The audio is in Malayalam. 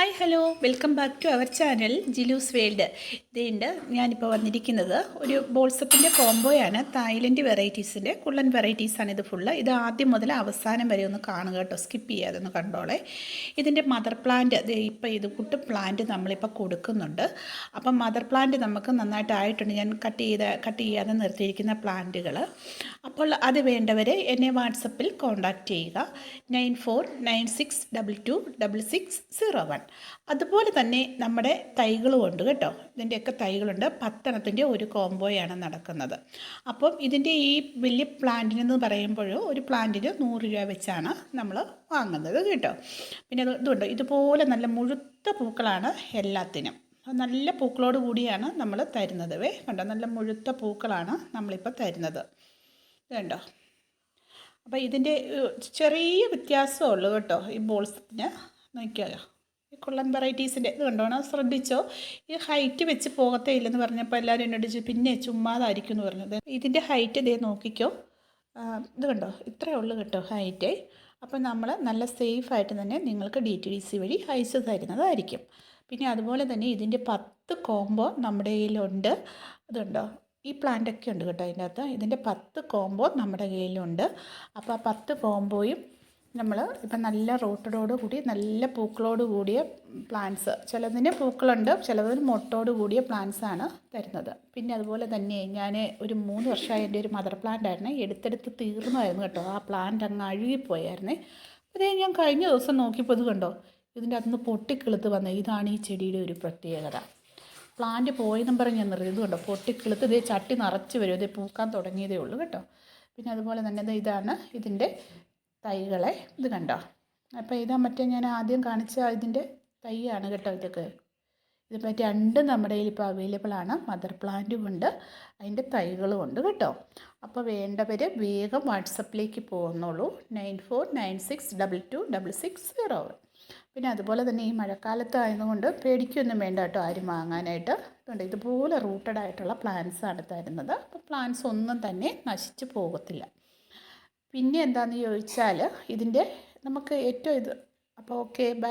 Hi hello. Welcome back to our channel Jilu's world. ഇതുണ്ട് ഞാനിപ്പോൾ വന്നിരിക്കുന്നത് ഒരു ബോൾസപ്പിന്റെ കോംബോയാണ്. തായ്ലൻഡ് വെറൈറ്റീസിന്റെ കുള്ളൻ വെറൈറ്റീസാണ് ഇത് ഫുള്ള് ഇത് ആദ്യം മുതൽ അവസാനം വരെ ഒന്ന് കാണുക കേട്ടോ. സ്കിപ്പ് ചെയ്യാതെ ഒന്ന് കണ്ടോളെ. ഇതിന്റെ മദർ പ്ലാന്റ് ഇപ്പോൾ ഇത് കുട്ട് പ്ലാന്റ് നമ്മളിപ്പോൾ കൊടുക്കുന്നുണ്ട്. അപ്പം മദർ പ്ലാന്റ് നമുക്ക് നന്നായിട്ടായിട്ടുണ്ട്. ഞാൻ കട്ട് ചെയ്ത കട്ട് ചെയ്യാതെ നിർത്തിയിരിക്കുന്ന പ്ലാന്റുകൾ. അപ്പോൾ അത് വേണ്ടവരെ എന്നെ വാട്സപ്പിൽ കോൺടാക്റ്റ് ചെയ്യുക. Nine four nine six double two double six zero one. അതുപോലെ തന്നെ നമ്മുടെ തൈകളും ഉണ്ട് കേട്ടോ. ഇതിന്റെയൊക്കെ തൈകളുണ്ട്. പത്തെണ്ണത്തിന്റെ ഒരു കോംബോയാണ് നടക്കുന്നത്. അപ്പം ഇതിന്റെ ഈ വലിയ പ്ലാന്റിനെന്ന് പറയുമ്പോൾ ഒരു പ്ലാന്റിന് നൂറ് രൂപ വെച്ചാണ് നമ്മൾ വാങ്ങുന്നത് കേട്ടോ. പിന്നെ ഇത് ഇതുണ്ട്. ഇതുപോലെ നല്ല മുഴുത്ത പൂക്കളാണ് എല്ലാത്തിനും. നല്ല പൂക്കളോട് കൂടിയാണ് നമ്മൾ തരുന്നത് വേ. കണ്ടോ? നല്ല മുഴുത്ത പൂക്കളാണ് നമ്മളിപ്പോൾ തരുന്നത്. കണ്ടോ? അപ്പോൾ ഇതിന്റെ ചെറിയ വ്യത്യാസമേ ഉള്ളൂ കേട്ടോ ഈ ബോൾസിന് നോക്കിയാലോ? കുള്ളൻ വെറൈറ്റീസിന്റെ ഇത് കണ്ടോ? അത് ശ്രദ്ധിച്ചോ? ഈ ഹൈറ്റ് വെച്ച് പോകത്തേ ഇല്ലെന്ന് പറഞ്ഞപ്പോൾ എല്ലാവരും എന്നോട് ചോദിച്ചു പിന്നെ ചുമ്മാതായിരിക്കും എന്ന് പറഞ്ഞത്. ഇതിന്റെ ഹൈറ്റ് ഇതേ നോക്കിക്കോ. ഇത് കണ്ടോ? ഇത്രയേ ഉള്ളൂ കേട്ടോ ഹൈറ്റ്. അപ്പോൾ നമ്മൾ നല്ല സേഫായിട്ട് തന്നെ നിങ്ങൾക്ക് ഡി ടി ഡി സി വഴി അയച്ചു തരുന്നതായിരിക്കും. പിന്നെ അതുപോലെ തന്നെ ഇതിന്റെ പത്ത് കോംബോ നമ്മുടെ കയ്യിലുണ്ട്. അതുണ്ടോ ഈ പ്ലാന്റ് ഒക്കെ ഉണ്ട് കേട്ടോ അതിന്റെ അകത്ത്. ഇതിന്റെ പത്ത് കോംബോ നമ്മുടെ കയ്യിലുണ്ട്. അപ്പോൾ ആ പത്ത് കോംബോയും നമ്മൾ ഇപ്പം നല്ല റോട്ടഡോട് കൂടി നല്ല പൂക്കളോട് കൂടിയ പ്ലാന്റ്സ് ചിലതിന് പൂക്കളുണ്ട് ചിലതിന് മൊട്ടോട് കൂടിയ പ്ലാന്റ്സ് ആണ് തരുന്നത്. പിന്നെ അതുപോലെ തന്നെ ഞാൻ ഒരു മൂന്ന് വർഷമായി എന്റെ ഒരു മദർ പ്ലാന്റ് ആയിരുന്നു. എടുത്തെടുത്ത് തീർന്നായിരുന്നു കേട്ടോ. ആ പ്ലാന്റ് അങ്ങ് അഴുകിപ്പോയായിരുന്നേ. അതേ ഞാൻ കഴിഞ്ഞ ദിവസം നോക്കിയപ്പോൾ ഇത് കണ്ടോ? ഇതിന്റെ അകത്തുനിന്ന് പൊട്ടിക്കിളുത്ത് വന്ന ഇതാണ് ഈ ചെടിയുടെ ഒരു പ്രത്യേകത. പ്ലാന്റ് പോയെന്നും പറഞ്ഞ് ഞാൻ നിർത്തി. ഇത് കണ്ടോ? പൊട്ടിക്കിളുത്ത് ഇതേ ചട്ടി നിറച്ച് വരും. ഇതേ പൂക്കാൻ തുടങ്ങിയതേ ഉള്ളൂ കേട്ടോ. പിന്നെ അതുപോലെ തന്നെ ഇതാണ് ഇതിന്റെ തൈകളെ ഇത് കണ്ടോ? അപ്പോൾ ഇതാ മറ്റേ ഞാൻ ആദ്യം കാണിച്ച ഇതിന്റെ തൈയാണ് കേട്ടോ ഇതൊക്കെ. ഇതിപ്പോൾ രണ്ട് നമ്മുടെ കയ്യിൽ ഇപ്പോൾ അവൈലബിൾ ആണ്. മദർ പ്ലാന്റും ഉണ്ട്. അതിന്റെ തൈകളും ഉണ്ട് കേട്ടോ. അപ്പോൾ വേണ്ടവർ വേഗം വാട്സപ്പിലേക്ക് പോകുന്നുള്ളൂ nine four nine six double two double six zero പിന്നെ അതുപോലെ തന്നെ ഈ മഴക്കാലത്ത് ആയതുകൊണ്ട് പേടിക്കൊന്നും വേണ്ട കേട്ടോ ആരും വാങ്ങാനായിട്ട്. അതുകൊണ്ട് ഇതുപോലെ റൂട്ടഡ് ആയിട്ടുള്ള പ്ലാന്റ്സ് ആണ് തരുന്നത്. അപ്പോൾ പ്ലാന്റ്സ് ഒന്നും തന്നെ നശിച്ചു പോകത്തില്ല. പിന്നെ എന്താണെന്ന് ചോദിച്ചാൽ ഇതിന്റെ നമുക്ക് ഏറ്റവും ഇത് അപ്പോൾ ഓക്കെ ബൈ